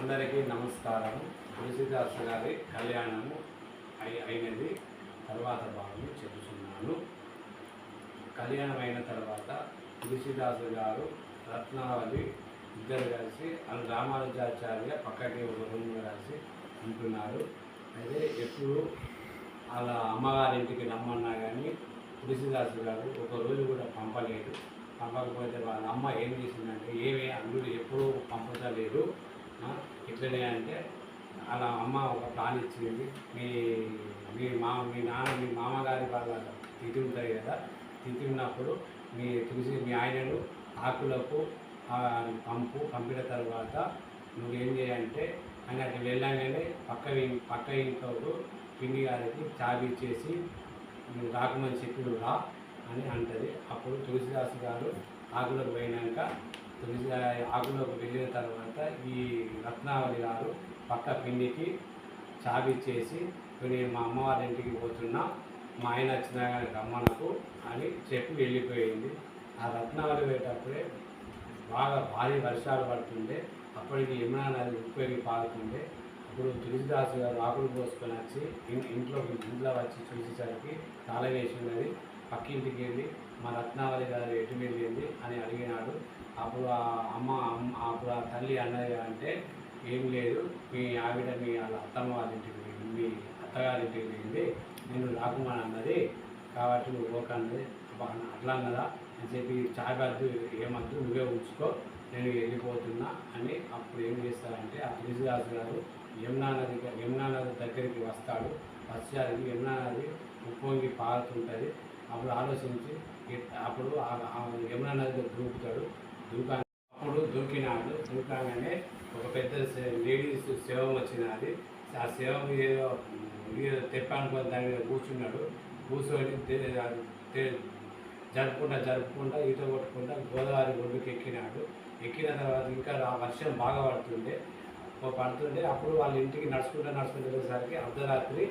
అందరికీ నమస్కారం. తులసిదాస్ గారి కళ్యాణము అయి అయినది తర్వాత భాగం చెబుతున్నాను. కళ్యాణం అయిన తర్వాత తులసిదాసు గారు రత్నావళి ఇద్దరు కలిసి వాళ్ళు రామానుజాచార్య పక్కకి ఒక రూమ్ కలిసి ఉంటున్నారు. అయితే ఎప్పుడు వాళ్ళ అమ్మగారింటికి రమ్మన్నా కానీ తులసిదాసు గారు ఒక రోజు కూడా పంపలేదు. పంపకపోతే వాళ్ళ అమ్మ ఏం చేసిందంటే ఏమి అల్లుడు ఎప్పుడూ పంపుతలేదు. అంటే అలా అమ్మ ఒక ప్లాన్ ఇచ్చింది. మీ మీ మా మీ నాన్న మీ మామగారి వాళ్ళ తిథి ఉంటుంది కదా తిథి ఉన్నప్పుడు మీ తులసి మీ ఆయనను ఆకులకు పంపు పంపిన తర్వాత నువ్వేం చేయంటే ఆయన అక్కడ వెళ్ళగానే పక్క పక్క ఇంట్లో పిండి గారికి చాబీ ఇచ్చేసి నువ్వు రాకమని చెప్పి రా అని అంటది. అప్పుడు తులసిదాసు గారు ఆకులకు పోయినాక తులసి ఆకులోకి వెళ్ళిన తర్వాత ఈ రత్నావళి గారు పక్క పిండికి చాబిచ్చేసి నేను మా అమ్మవారి ఇంటికి పోతున్నా మా ఆయన వచ్చినా కానీ రమ్మనకు అని చెప్పి వెళ్ళిపోయింది. ఆ రత్నావళి పోయేటప్పుడే బాగా భారీ వర్షాలు పడుతుండే. అప్పటికి యమునా నది ఉప్పేగి పారుతుండే. అప్పుడు తులసిదాసు గారు ఆకులు పోసుకొని వచ్చి ఇంట్లో ఇంట్లో వచ్చి చూసేసరికి తాళం వేసి ఉన్నది పక్కింటికి వెళ్ళి మా రత్నావళి గారు ఎటు వెళ్ళి అప్పుడు ఆ అమ్మ అమ్మ అప్పుడు ఆ తల్లి అన్నది అంటే ఏం లేదు మీ ఆవిడ మీ వాళ్ళ అత్తమ్మ వాళ్ళ ఇంటికి పోయింది మీ అత్తగారింటికి పోయింది నేను రాకుమని అన్నది. కాబట్టి నువ్వు ఓకన్నది అట్లా అన్నదా? అని చెప్పి చాయబాద్దు ఏమద్దు నువ్వే ఉంచుకో నేను వెళ్ళిపోతున్నా అని అప్పుడు ఏం చేస్తారంటే ఆ తులసిదాసు గారు యమునా నది యమునా నది దగ్గరికి వస్తాడు. వచ్చేసరికి యమునా నది ఉప్పొంగి పారుతుంటుంది. అప్పుడు ఆలోచించి అప్పుడు ఆ- యమునా నదిలో దూకుతాడు. దూకా అప్పుడు దూకినాడు. దూకాగానే ఒక పెద్ద సే- లేడీస్ సేవం వచ్చినది. ఆ సేవం ఏదో ఏదో దాని మీద కూర్చున్నాడు. కూర్చొని జరుపుకుంటా జరుపుకుంటా ఈత కొట్టుకుంటా గోదావరి ఒడ్డుకి ఎక్కినాడు. ఎక్కిన తర్వాత ఇంకా ఆ వర్షం బాగా పడుతుండే. పడుతుండే. అప్పుడు వాళ్ళ ఇంటికి నడుచుకుంటూ నడుచుకునేసరికి అర్ధరాత్రి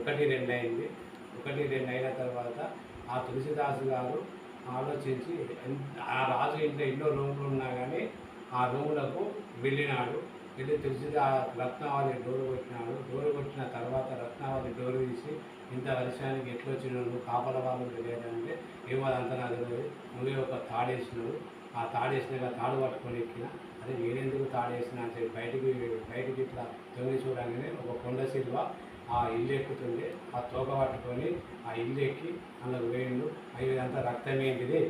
ఒకటి రెండు అయింది. ఒకటి రెండు అయిన తర్వాత ఆ తులసిదాసు గారు ఆలోచించి ఆ రాజు ఇంట్లో ఎన్నో రూములు ఉన్నా కానీ ఆ రూములకు వెళ్ళినాడు. వెళ్ళి తెలిసి ఆ రత్నావళి డోరు కొట్టినాడు. డోరు కొట్టిన తర్వాత రత్నావళి డోరు తీసి ఇంత వర్షానికి ఎట్లా వచ్చినావు నువ్వు కాపల వాళ్ళు తెలియదంటే ఏమో అదంతా నాకు తెలియదు నువ్వే ఒక తాడేసినావు. ఆ తాడేసినాక తాడు పట్టుకొని ఎక్కిన అదే నేనెందుకు తాడేసిన అని చెప్పి బయటికి బయటికి ఇట్లా తొంగి చూడగానే ఒక కొండ శిల్వ ఆ ఇల్లు ఎక్కుతుండే ఆ తోక పట్టుకొని ఆ ఇల్లు ఎక్కి అందులో వేయండు అవి ఇదంతా రక్తం ఏంటిది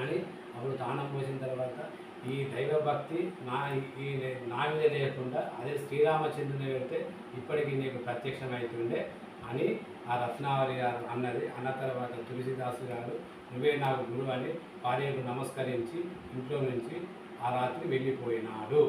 అని అప్పుడు దానం పోసిన తర్వాత ఈ దైవభక్తి నా ఈ నా మీద లేకుండా అదే శ్రీరామచంద్రుని వెళ్తే ఇప్పటికీ నీకు ప్రత్యక్షమవుతుండే అని ఆ రత్నావళి గారు అన్నది. అన్న తర్వాత తులసిదాసు గారు నువ్వే నాకు గురువు అని భార్యకు నమస్కరించి ఇంట్లో నుంచి ఆ రాత్రి వెళ్ళిపోయినాడు.